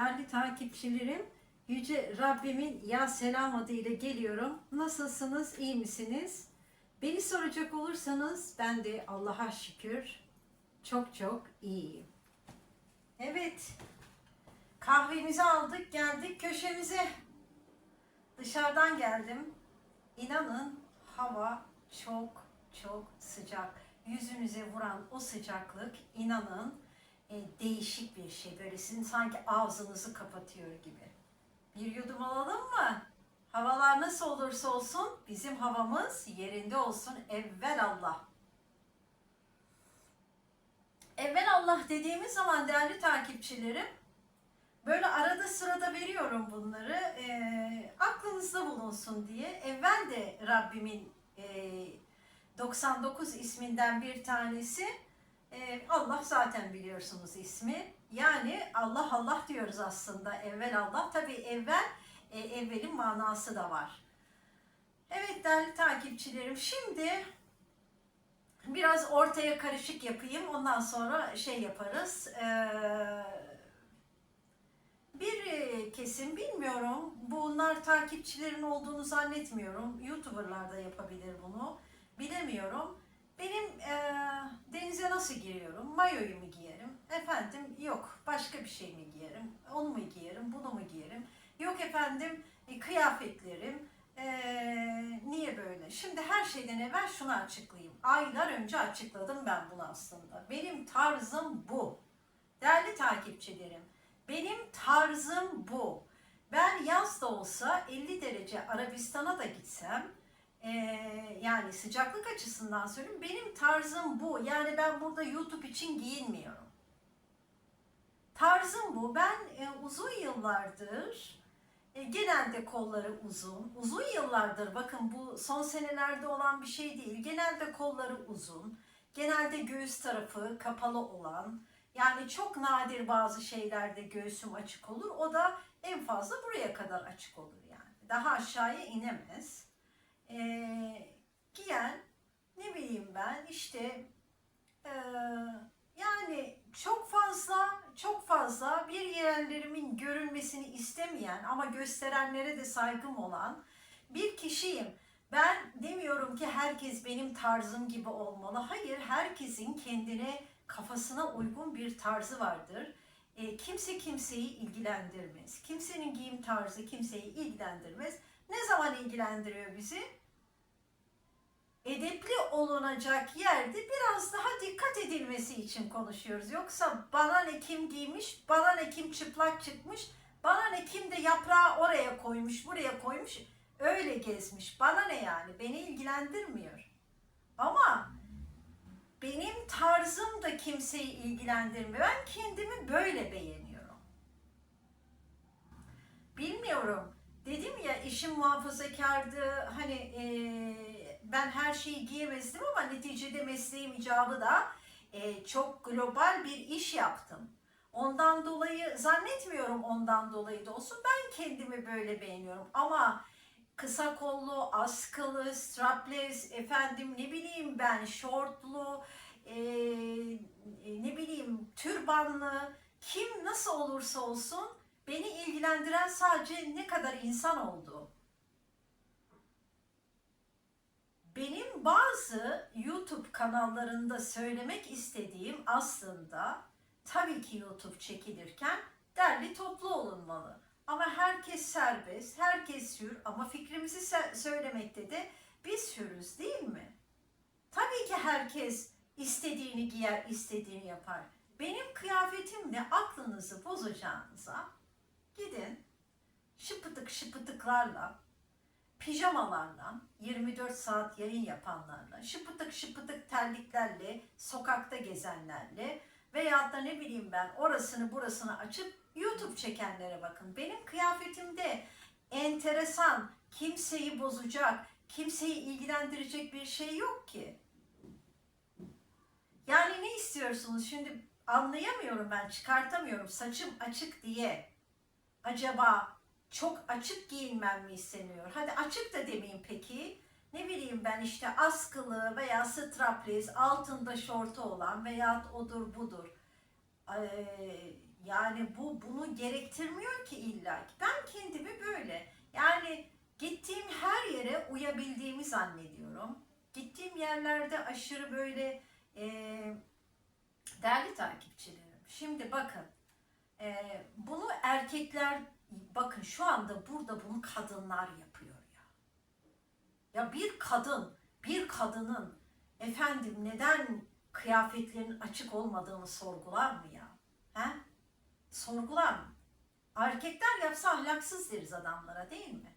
Değerli takipçilerim, Yüce Rabbimin ya selam adıyla geliyorum. Nasılsınız, iyi misiniz? Beni soracak olursanız ben de Allah'a şükür çok çok iyiyim. Evet, kahvemizi aldık, geldik köşemize. Dışarıdan geldim. İnanın hava çok çok sıcak. Yüzünüze vuran o sıcaklık inanın e, değişik bir şey. Böyle sizin sanki ağzınızı kapatıyor gibi. Bir yudum alalım mı? Havalar nasıl olursa olsun bizim havamız yerinde olsun evvel Allah. Evvel Allah dediğimiz zaman değerli takipçilerim böyle arada sırada veriyorum bunları e, aklınızda bulunsun diye. Evvel de Rabbimin e, 99 isminden bir tanesi ee, Allah zaten biliyorsunuz ismi. Yani Allah Allah diyoruz aslında. Evvel Allah. Tabi evvel e, evvelin manası da var. Evet değerli takipçilerim. Şimdi biraz ortaya karışık yapayım. Ondan sonra şey yaparız. Ee, bir e, kesim bilmiyorum. Bunlar takipçilerin olduğunu zannetmiyorum. YouTuber'lar da yapabilir bunu. Bilemiyorum. Benim e, denize nasıl giriyorum? Mayoyu mu giyerim? Efendim yok başka bir şey mi giyerim? Onu mu giyerim? Bunu mu giyerim? Yok efendim e, kıyafetlerim. E, niye böyle? Şimdi her şeyden evvel şunu açıklayayım. Aylar önce açıkladım ben bunu aslında. Benim tarzım bu. Değerli takipçilerim, benim tarzım bu. Ben yaz da olsa 50 derece Arabistan'a da gitsem ee, yani sıcaklık açısından söyleyeyim benim tarzım bu. Yani ben burada YouTube için giyinmiyorum. Tarzım bu. Ben e, uzun yıllardır e, genelde kolları uzun. Uzun yıllardır bakın bu son senelerde olan bir şey değil. Genelde kolları uzun. Genelde göğüs tarafı kapalı olan. Yani çok nadir bazı şeylerde göğsüm açık olur. O da en fazla buraya kadar açık olur yani. Daha aşağıya inemez e, giyen ne bileyim ben işte e, yani çok fazla çok fazla bir yerlerimin görünmesini istemeyen ama gösterenlere de saygım olan bir kişiyim. Ben demiyorum ki herkes benim tarzım gibi olmalı. Hayır, herkesin kendine kafasına uygun bir tarzı vardır. E, kimse kimseyi ilgilendirmez. Kimsenin giyim tarzı kimseyi ilgilendirmez. Ne zaman ilgilendiriyor bizi? Edepli olunacak yerde biraz daha dikkat edilmesi için konuşuyoruz. Yoksa bana ne kim giymiş, bana ne kim çıplak çıkmış, bana ne kim de yaprağı oraya koymuş, buraya koymuş, öyle gezmiş. Bana ne yani? Beni ilgilendirmiyor. Ama benim tarzım da kimseyi ilgilendirmiyor. Ben kendimi böyle beğeniyorum. Bilmiyorum. Dedim ya işim muhafazakardı. Hani ee, ben her şeyi giyemezdim ama neticede mesleğim icabı da e, çok global bir iş yaptım. Ondan dolayı zannetmiyorum ondan dolayı da olsun. Ben kendimi böyle beğeniyorum ama kısa kollu, askılı, strapless, efendim ne bileyim ben şortlu, e, ne bileyim türbanlı, kim nasıl olursa olsun beni ilgilendiren sadece ne kadar insan olduğu. Benim bazı YouTube kanallarında söylemek istediğim aslında tabii ki YouTube çekilirken derli toplu olunmalı. Ama herkes serbest, herkes hür ama fikrimizi söylemekte de biz hürüz değil mi? Tabii ki herkes istediğini giyer, istediğini yapar. Benim kıyafetimle aklınızı bozacağınıza gidin şıpıtık şıpıtıklarla pijamalarla, 24 saat yayın yapanlarla, şıpıtık şıpıtık terliklerle, sokakta gezenlerle veyahut da ne bileyim ben orasını burasını açıp YouTube çekenlere bakın. Benim kıyafetimde enteresan, kimseyi bozacak, kimseyi ilgilendirecek bir şey yok ki. Yani ne istiyorsunuz? Şimdi anlayamıyorum ben, çıkartamıyorum. Saçım açık diye. Acaba çok açık giyinmem mi isteniyor? Hadi açık da demeyeyim peki. Ne bileyim ben işte askılı veya strapless, altında şortu olan veya odur budur. Ee, Yani bu bunu gerektirmiyor ki illa ki. Ben kendimi böyle yani gittiğim her yere uyabildiğimi zannediyorum. Gittiğim yerlerde aşırı böyle e, değerli takipçilerim. Şimdi bakın e, bunu erkekler bakın şu anda burada bunu kadınlar yapıyor ya. Ya bir kadın bir kadının efendim neden kıyafetlerinin açık olmadığını sorgular mı ya? He? Sorgular mı? Erkekler yapsa ahlaksız deriz adamlara değil mi?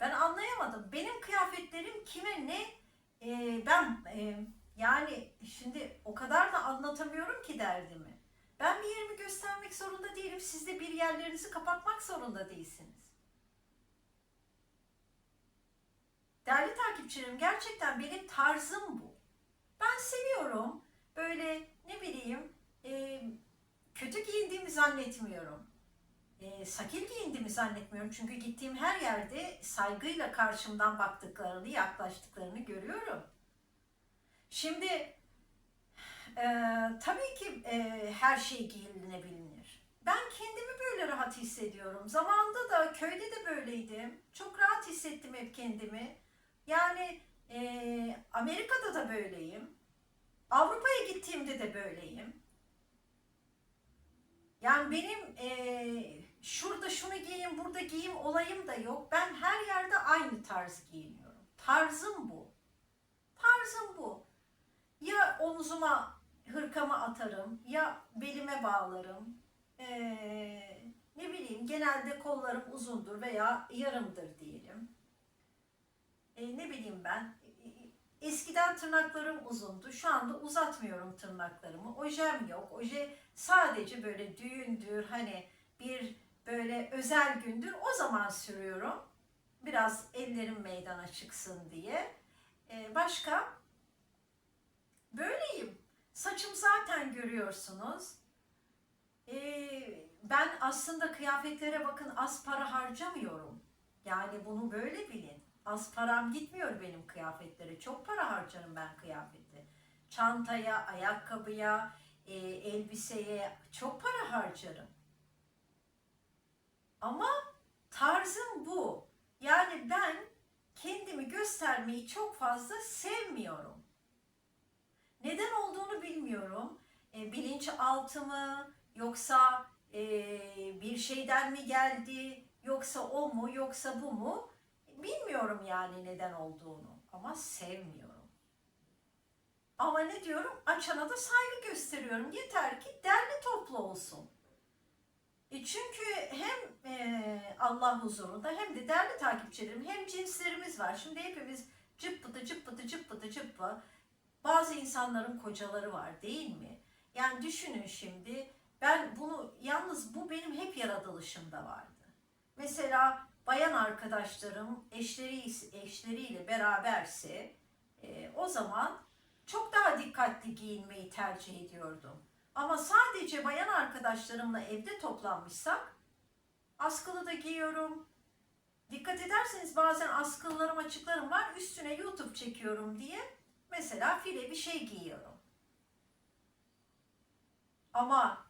Ben anlayamadım. Benim kıyafetlerim kime ne? Ee, ben e, yani şimdi o kadar da anlatamıyorum ki derdimi. Ben bir yerimi göstermek zorunda değilim. Siz de bir yerlerinizi kapatmak zorunda değilsiniz. Değerli takipçilerim gerçekten benim tarzım bu. Ben seviyorum. Böyle ne bileyim e, kötü giyindiğimi zannetmiyorum. E, sakil giyindiğimi zannetmiyorum. Çünkü gittiğim her yerde saygıyla karşımdan baktıklarını, yaklaştıklarını görüyorum. Şimdi e, tabii ki e, her şey giyilebilir. Ben kendimi böyle rahat hissediyorum. Zamanında da köyde de böyleydim. Çok rahat hissettim hep kendimi. Yani e, Amerika'da da böyleyim. Avrupa'ya gittiğimde de böyleyim. Yani benim e, şurada şunu giyeyim, burada giyeyim olayım da yok. Ben her yerde aynı tarz giyiniyorum. Tarzım bu. Tarzım bu. Ya omzuma hırkamı atarım, ya belime bağlarım. E, ne bileyim genelde kollarım uzundur veya yarımdır diyelim. E, ne bileyim ben Eskiden tırnaklarım uzundu. Şu anda uzatmıyorum tırnaklarımı. Ojem yok. Oje sadece böyle düğündür hani bir böyle özel gündür o zaman sürüyorum. Biraz ellerim meydana çıksın diye. Ee, başka? Böyleyim. Saçım zaten görüyorsunuz. Ee, ben aslında kıyafetlere bakın az para harcamıyorum. Yani bunu böyle bilin. Az param gitmiyor benim kıyafetlere. Çok para harcarım ben kıyafete. Çantaya, ayakkabıya, e, elbiseye çok para harcarım. Ama tarzım bu. Yani ben kendimi göstermeyi çok fazla sevmiyorum. Neden olduğunu bilmiyorum. E, bilinçaltı mı yoksa e, bir şeyden mi geldi yoksa o mu yoksa bu mu bilmiyorum yani neden olduğunu ama sevmiyorum. Ama ne diyorum? Açana da saygı gösteriyorum. Yeter ki derli toplu olsun. E çünkü hem e, Allah huzurunda hem de değerli takipçilerim hem cinslerimiz var. Şimdi hepimiz cıppıtı cıppıtı cıppıtı cıppı. Bazı insanların kocaları var değil mi? Yani düşünün şimdi ben bunu yalnız bu benim hep yaratılışımda vardı. Mesela bayan arkadaşlarım eşleri eşleriyle beraberse e, o zaman çok daha dikkatli giyinmeyi tercih ediyordum. Ama sadece bayan arkadaşlarımla evde toplanmışsak askılı da giyiyorum. Dikkat ederseniz bazen askılılarım açıklarım var üstüne YouTube çekiyorum diye mesela file bir şey giyiyorum. Ama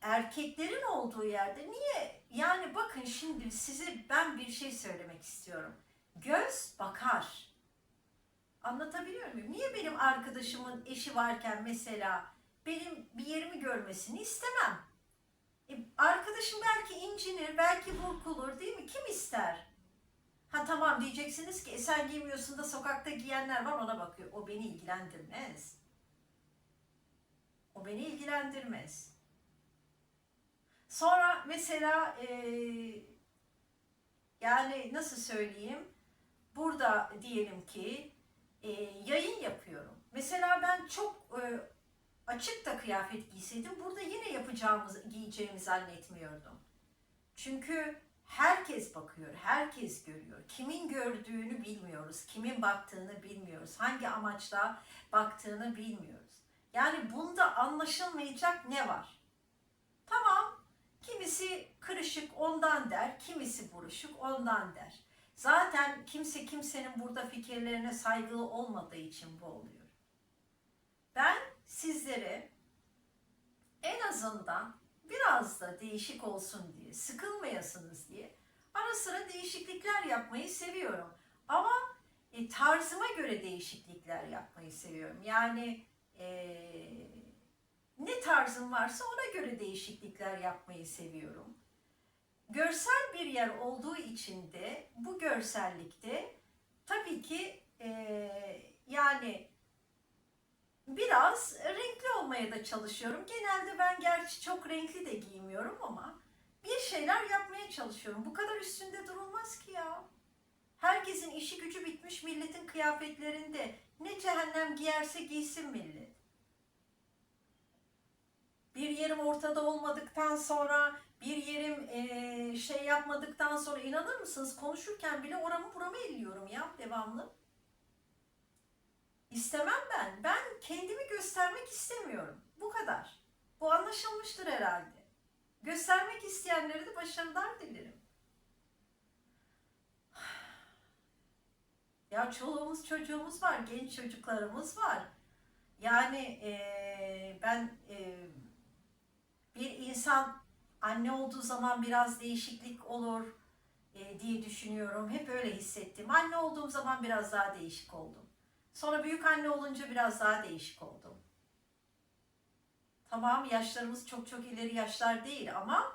erkeklerin olduğu yerde niye? Yani bakın şimdi size ben bir şey söylemek istiyorum. Göz bakar. Anlatabiliyor muyum? Niye benim arkadaşımın eşi varken mesela benim bir yerimi görmesini istemem? E, arkadaşım belki incinir, belki burkulur değil mi? Kim ister? Ha tamam diyeceksiniz ki e, sen giymiyorsun da sokakta giyenler var ona bakıyor. O beni ilgilendirmez. O beni ilgilendirmez. Sonra mesela e, yani nasıl söyleyeyim? Burada diyelim ki e, yayın yapıyorum. Mesela ben çok e, açık da kıyafet giyseydim burada yine yapacağımız giyeceğimi zannetmiyordum. Çünkü herkes bakıyor, herkes görüyor. Kimin gördüğünü bilmiyoruz, kimin baktığını bilmiyoruz, hangi amaçla baktığını bilmiyoruz. Yani bunda anlaşılmayacak ne var? Tamam, Kimisi kırışık ondan der, kimisi buruşuk ondan der. Zaten kimse kimsenin burada fikirlerine saygılı olmadığı için bu oluyor. Ben sizlere en azından biraz da değişik olsun diye, sıkılmayasınız diye ara sıra değişiklikler yapmayı seviyorum. Ama e, tarzıma göre değişiklikler yapmayı seviyorum. Yani e, ne tarzım varsa ona göre değişiklikler yapmayı seviyorum. Görsel bir yer olduğu için de bu görsellikte tabii ki e, yani biraz renkli olmaya da çalışıyorum. Genelde ben gerçi çok renkli de giymiyorum ama bir şeyler yapmaya çalışıyorum. Bu kadar üstünde durulmaz ki ya. Herkesin işi gücü bitmiş milletin kıyafetlerinde. Ne cehennem giyerse giysin millet. Bir yerim ortada olmadıktan sonra, bir yerim eee, şey yapmadıktan sonra inanır mısınız konuşurken bile oramı buramı elliyorum ya devamlı. İstemem ben. Ben kendimi göstermek istemiyorum. Bu kadar. Bu anlaşılmıştır herhalde. Göstermek isteyenlere de başarılar dilerim. Ya çoluğumuz çocuğumuz var, genç çocuklarımız var. Yani eee, ben eee, bir insan anne olduğu zaman biraz değişiklik olur eee, diye düşünüyorum. Hep öyle hissettim. Anne olduğum zaman biraz daha değişik oldum. Sonra büyük anne olunca biraz daha değişik oldum. Tamam yaşlarımız çok çok ileri yaşlar değil ama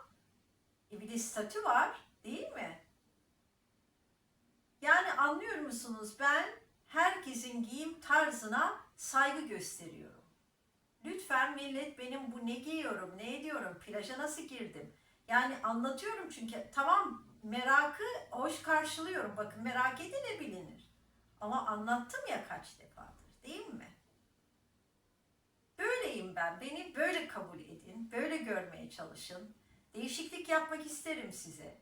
e, bir de statü var değil mi? Yani anlıyor musunuz? Ben herkesin giyim tarzına saygı gösteriyorum. Lütfen millet benim bu ne giyiyorum, ne ediyorum, plaja nasıl girdim? Yani anlatıyorum çünkü tamam merakı hoş karşılıyorum. Bakın merak edilebilir. Ama anlattım ya kaç defadır değil mi? Böyleyim ben. Beni böyle kabul edin. Böyle görmeye çalışın. Değişiklik yapmak isterim size.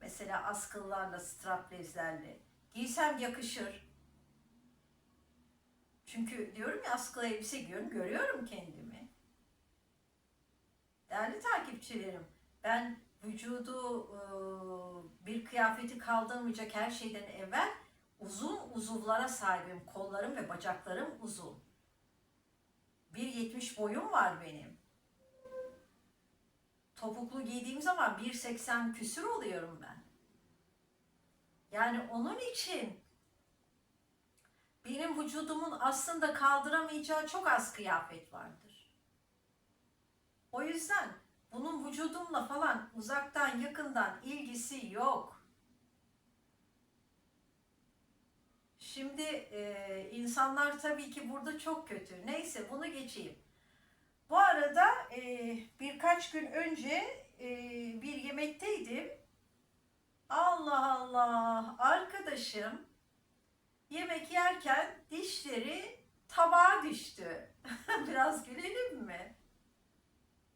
Mesela askıllarla, straplezlerle. Giysem yakışır. Çünkü diyorum ya askılı elbise giyiyorum, görüyorum kendimi. Değerli takipçilerim, ben vücudu bir kıyafeti kaldırmayacak her şeyden evvel uzun uzuvlara sahibim. Kollarım ve bacaklarım uzun. 1.70 boyum var benim. Topuklu giydiğim zaman 1.80 küsür oluyorum ben. Yani onun için benim vücudumun aslında kaldıramayacağı çok az kıyafet vardır. O yüzden bunun vücudumla falan uzaktan yakından ilgisi yok. Şimdi e, insanlar tabii ki burada çok kötü. Neyse bunu geçeyim. Bu arada e, birkaç gün önce e, bir yemekteydim. Allah Allah arkadaşım yemek yerken dişleri tabağa düştü. Biraz gülelim mi?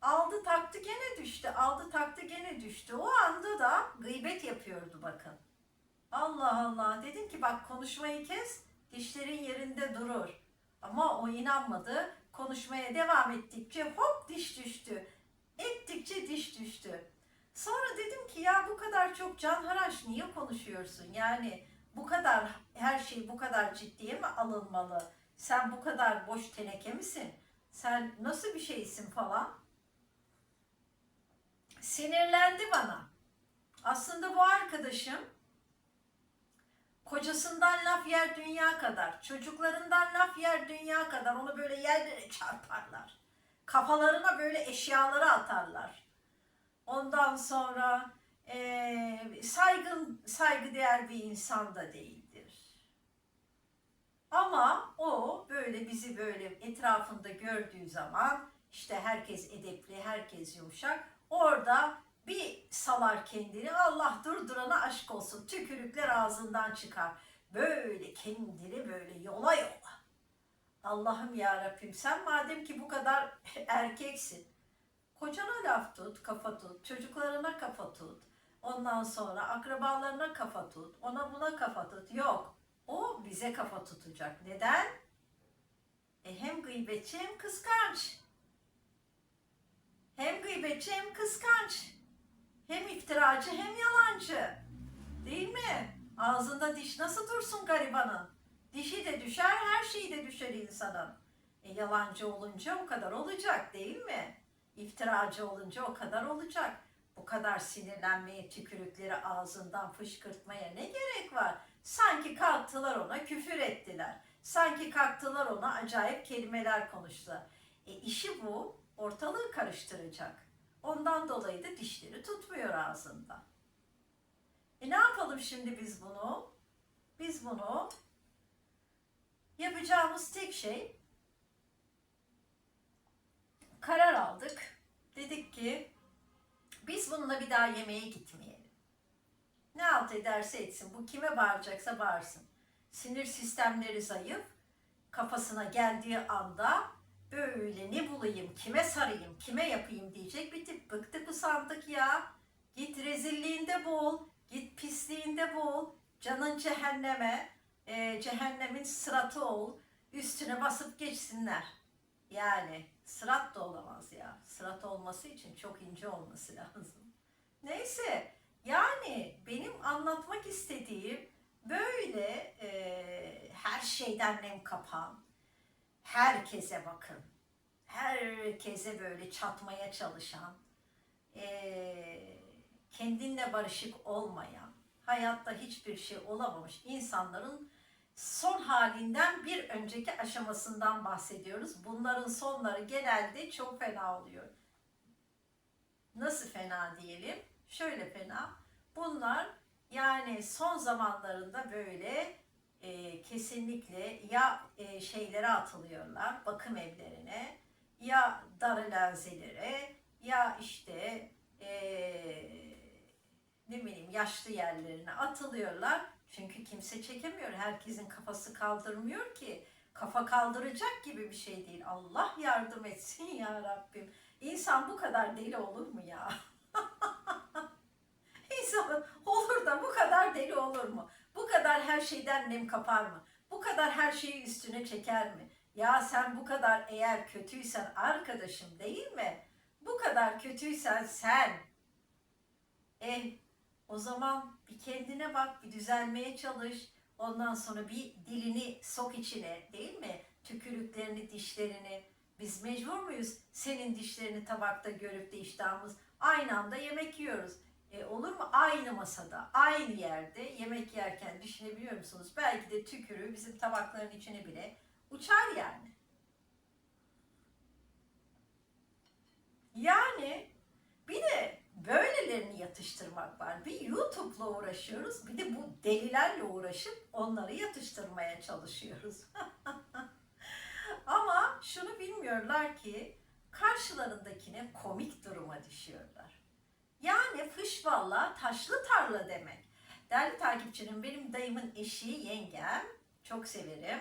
Aldı taktı gene düştü. Aldı taktı gene düştü. O anda da gıybet yapıyordu bakın. Allah Allah. Dedim ki bak konuşmayı kes. Dişlerin yerinde durur. Ama o inanmadı. Konuşmaya devam ettikçe hop diş düştü. Ettikçe diş düştü. Sonra dedim ki ya bu kadar çok canhıraş niye konuşuyorsun? Yani bu kadar her şey bu kadar ciddiye mi alınmalı? Sen bu kadar boş teneke misin? Sen nasıl bir şeysin falan? Sinirlendi bana. Aslında bu arkadaşım kocasından laf yer dünya kadar, çocuklarından laf yer dünya kadar onu böyle yerlere çarparlar. Kafalarına böyle eşyaları atarlar. Ondan sonra eee saygın, saygıdeğer bir insan da değildir. Ama o böyle bizi böyle etrafında gördüğü zaman işte herkes edepli, herkes yumuşak. Orada bir salar kendini Allah durdurana aşk olsun. Tükürükler ağzından çıkar. Böyle kendini böyle yola yola. Allah'ım ya Rabbim sen madem ki bu kadar erkeksin. Kocana laf tut, kafa tut, çocuklarına kafa tut. Ondan sonra akrabalarına kafa tut, ona buna kafa tut. Yok, o bize kafa tutacak. Neden? E hem gıybetçi hem kıskanç. Hem gıybetçi hem kıskanç. Hem iftiracı hem yalancı. Değil mi? Ağzında diş nasıl dursun garibanın? Dişi de düşer, her şeyi de düşer insanın. E, yalancı olunca o kadar olacak değil mi? İftiracı olunca o kadar olacak. Bu kadar sinirlenmeye, tükürükleri ağzından fışkırtmaya ne gerek var? Sanki kalktılar ona küfür ettiler. Sanki kalktılar ona acayip kelimeler konuştular. E işi bu, ortalığı karıştıracak. Ondan dolayı da dişleri tutmuyor ağzında. E ne yapalım şimdi biz bunu? Biz bunu yapacağımız tek şey karar aldık. Dedik ki biz bununla bir daha yemeğe gitmeyelim. Ne halt ederse etsin. Bu kime bağıracaksa bağırsın. Sinir sistemleri zayıf. Kafasına geldiği anda böyle ne bulayım, kime sarayım, kime yapayım diyecek. Bir tip bıktık usandık ya. Git rezilliğinde bol, git pisliğinde bol. Canın cehenneme, e, cehennemin sıratı ol. Üstüne basıp geçsinler. Yani sırat da olamaz ya. Sırat olması için çok ince olması lazım. Neyse yani benim anlatmak istediğim böyle e, her şeyden nem kapan, herkese bakın, herkese böyle çatmaya çalışan, e, kendinle barışık olmayan, hayatta hiçbir şey olamamış insanların son halinden bir önceki aşamasından bahsediyoruz. Bunların sonları genelde çok fena oluyor. Nasıl fena diyelim? Şöyle fena. Bunlar yani son zamanlarında böyle e, kesinlikle ya e, şeylere atılıyorlar, bakım evlerine, ya darılazelere, ya işte e, ne bileyim yaşlı yerlerine atılıyorlar. Çünkü kimse çekemiyor. Herkesin kafası kaldırmıyor ki. Kafa kaldıracak gibi bir şey değil. Allah yardım etsin ya Rabbim. İnsan bu kadar deli olur mu ya? İnsan olur da bu kadar deli olur mu? Kadar her şeyden nem kapar mı? Bu kadar her şeyi üstüne çeker mi? Ya sen bu kadar eğer kötüysen arkadaşım değil mi? Bu kadar kötüysen sen. E o zaman bir kendine bak, bir düzelmeye çalış. Ondan sonra bir dilini sok içine değil mi? Tükürüklerini, dişlerini. Biz mecbur muyuz senin dişlerini tabakta görüp de iştahımız aynı anda yemek yiyoruz. E, olur mu? Aynı masada, aynı yerde yemek yerken düşünebiliyor musunuz? Belki de tükürüğü bizim tabakların içine bile uçar yani. Yani bir de böylelerini yatıştırmak var. Bir YouTube'la uğraşıyoruz, bir de bu delilerle uğraşıp onları yatıştırmaya çalışıyoruz. Ama şunu bilmiyorlar ki karşılarındakine komik duruma düşüyorlar. Yani fış valla taşlı tarla demek. Değerli takipçilerim benim dayımın eşi yengem çok severim.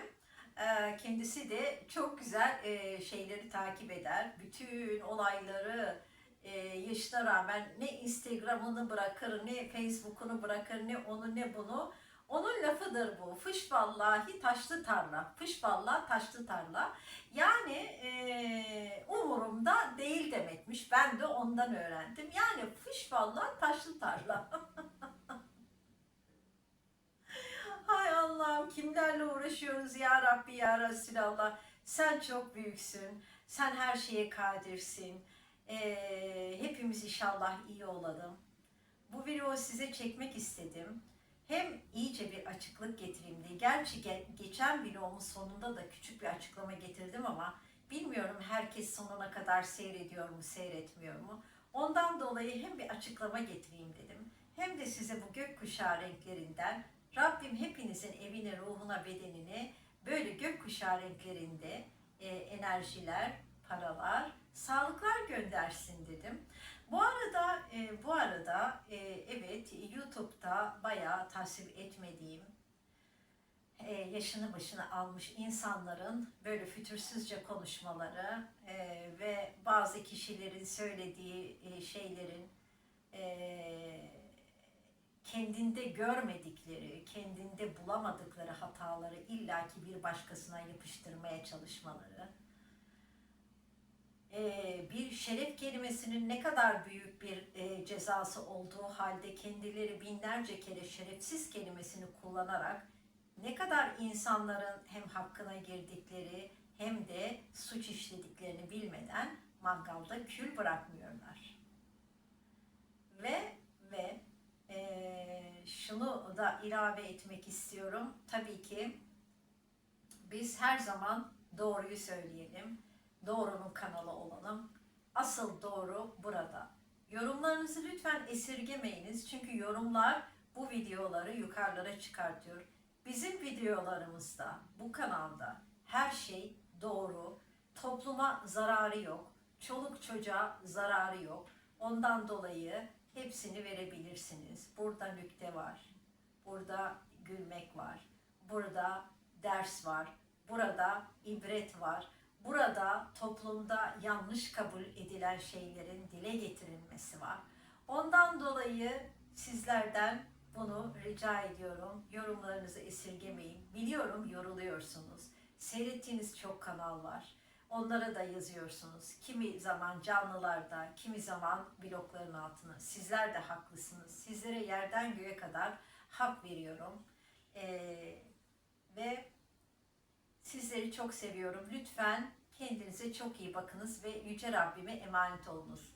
Ee, Kendisi de çok güzel e, şeyleri takip eder. Bütün olayları e, yaşına rağmen ne Instagram'ını bırakır, ne Facebook'unu bırakır, ne onu ne bunu. Onun lafıdır bu. Fış vallahi taşlı tarla. Fış vallahi taşlı tarla. Yani e, umurumda değil demekmiş. Ben de ondan öğrendim. Yani fış vallahi taşlı tarla. Hay Allah'ım kimlerle uğraşıyoruz ya Rabbi ya Resulallah. Sen çok büyüksün. Sen her şeye kadirsin. Ee, hepimiz inşallah iyi olalım. Bu videoyu size çekmek istedim. Hem iyice bir açıklık getireyim diye. Gerçi ge- geçen videomun sonunda da küçük bir açıklama getirdim ama bilmiyorum herkes sonuna kadar seyrediyor mu, seyretmiyor mu. Ondan dolayı hem bir açıklama getireyim dedim. Hem de size bu gökkuşağı renklerinden Rabbim hepinizin evine, ruhuna, bedenine böyle gökkuşağı renklerinde e, enerjiler, paralar, sağlıklar göndersin dedim. Bu arada e, bu arada e, evet YouTube'da bayağı tasvip etmediğim e, yaşını başını almış insanların böyle fütursuzca konuşmaları e, ve bazı kişilerin söylediği e, şeylerin e, kendinde görmedikleri, kendinde bulamadıkları hataları illaki bir başkasına yapıştırmaya çalışmaları bir şeref kelimesinin ne kadar büyük bir e, cezası olduğu halde kendileri binlerce kere şerefsiz kelimesini kullanarak ne kadar insanların hem hakkına girdikleri hem de suç işlediklerini bilmeden mangalda kül bırakmıyorlar. Ve ve eee, şunu da ilave etmek istiyorum. Tabii ki biz her zaman doğruyu söyleyelim. Doğrunun kanalı olalım. Asıl doğru burada. Yorumlarınızı lütfen esirgemeyiniz. Çünkü yorumlar bu videoları yukarılara çıkartıyor. Bizim videolarımızda, bu kanalda her şey doğru. Topluma zararı yok. Çoluk çocuğa zararı yok. Ondan dolayı hepsini verebilirsiniz. Burada nükte var. Burada gülmek var. Burada ders var. Burada ibret var. Burada toplumda yanlış kabul edilen şeylerin dile getirilmesi var. Ondan dolayı sizlerden bunu rica ediyorum. Yorumlarınızı esirgemeyin. Biliyorum yoruluyorsunuz. Seyrettiğiniz çok kanal var. Onlara da yazıyorsunuz. Kimi zaman canlılarda, kimi zaman blokların altına. Sizler de haklısınız. Sizlere yerden göğe kadar hak veriyorum. Ee, ve sizleri çok seviyorum. Lütfen kendinize çok iyi bakınız ve Yüce Rabbime emanet olunuz.